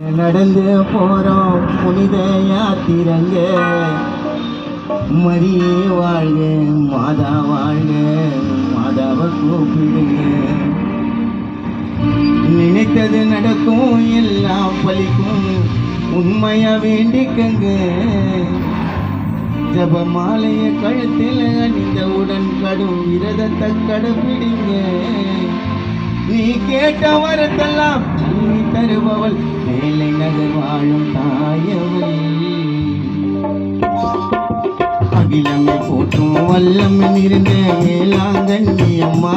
நடந்து போறோம் புனித யாத்திரங்க மரியே வாழ்க மாதா வாழ்க மாதாவை கூப்பிடுங்க. நினைத்தது நடக்கும் எல்லாம் பலிக்கும். உண்மையா வேண்டிக்கங்க. ஜபமாலைய கழுத்தில் அணிந்தவுடன் கடும் விரதத்தை கடைபிடிங்க நீ கேட்ட வரத்தெல்லாம் தருபவள். வேலை நகர் வாழும் தாயவள். அகிலமை போற்றும் வல்லம் நிறைந்த வேளாங்கண்ணி அம்மா.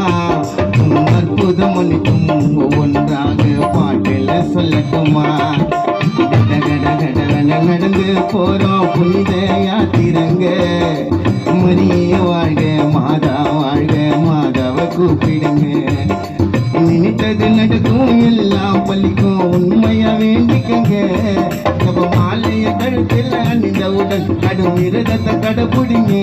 அற்புதம் அளிக்கும் ஒவ்வொன்றாக பாட்டில் சொல்லட்டுமா. நடந்து போறோம் புனித யாத்திரங்க வேண்டிக்கங்க மாலைய கழுத்தில் அணிந்தவுடன் கடும் விரதத்தை கடைபிடிங்க.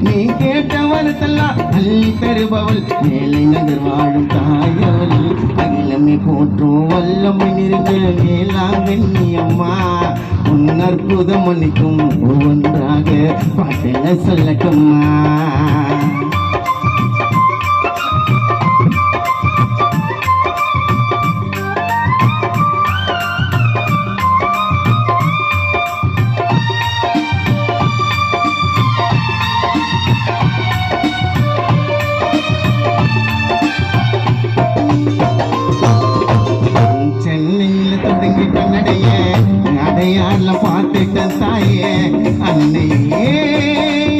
நீ கேட்ட வரத்தெல்லாம் அள்ளி தருபவள் மேலை நகர் வாழும் தாயவள். அகிலமே போற்றும் வல்லமை நிறைந்த அம்மா. உன் அற்புதம் மன்னிக்கும் ஒவ்வொன்றாக பாட்டில சொல்லட்டும்மா. சென்னையில் நடைய நடையால பார்த்துட்ட தாயே அன்னையே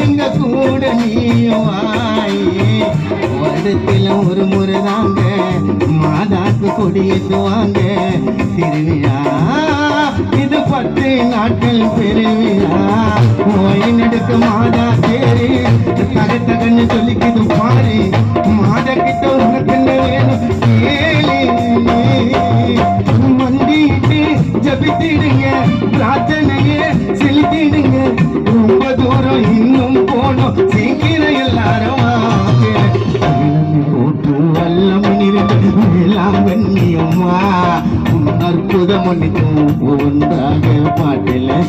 எங்க கூட நீயும் வாயே. வருடத்தில் ஒரு முறை தாங்க மாதாக்கு கொடியேற்றுவாங்க திருவிழா இது பத்து நாட்கள் பெருவிழா. ஓய் நடுக்க மாதா தேரி தக தகன்னு சொல்லிக்கிது பாரு. மாதா கிட்ட ரொம்ப தூரம் இன்னும் போனோம். சீக்கிரம் எல்லாரும் வாங்க. வல்லம் நிறைந்த வேளாங்கண்ணி உன் அற்புதம் ஒன்றாக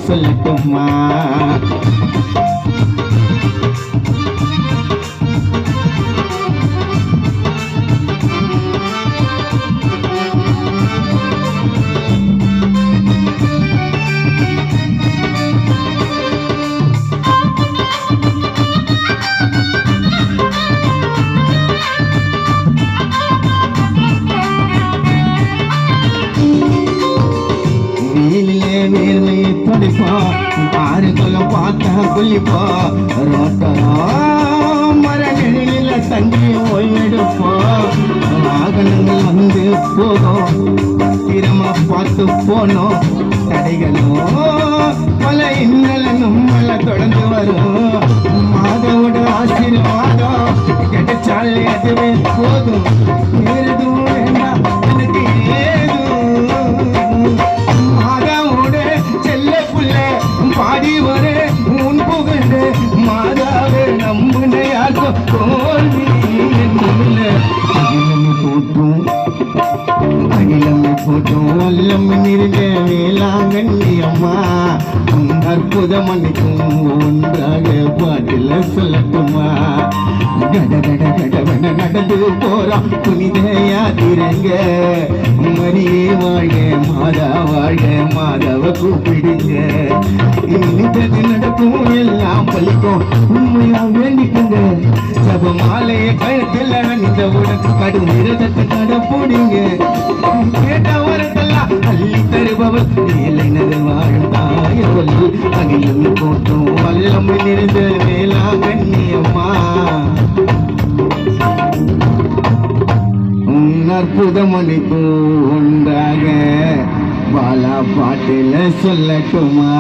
சொல்லட்டுமா வேர்வையை துடைப்போம் ஆறு குளம் பார்த்தா குளிப்பா ரோட்டரா மர தங்கி ஓய்வெடுப்பா. வாகனங்கள் வந்து போதும் பத்திரமா பார்த்து போனோம். தடைகளோ பல இன்னல நம்மள தொடர்ந்து வரும். தோல்வி என்னுமில்ல அகிலம் போற்றும் அகிலம் போற்றும் வல்லம் நிறைந்த வேளாங்கண்ணி அம்மா உன் அற்புதம் அன்னைக்கும் ஒன்றாக பாட்டில் சொல்லட்டுமா கடவன நடந்து புனித யாத்திரங்க மரியே வாழ்க மாதா வாழ்க மாதாவை கூப்பிடுங்க நினைத்தது எல்லாம் பழிக்கும். உண்மையா வேண்டிக்குங்க. சப மாலைய கழுத்தில் அணிந்தவுடன் கடும் விரதத்தை கடப்போடுங்க கேட்ட வரத்தெல்லாம் அள்ளி தருபவள் வேலை நகர் வாழும் அகிலும் போட்டும் வல்லம் நிறைந்த வேளா கண்ணியம்மா உன் அற்புதம் ஒன்றாக பாலா பாட்டில சொல்லட்டுமா?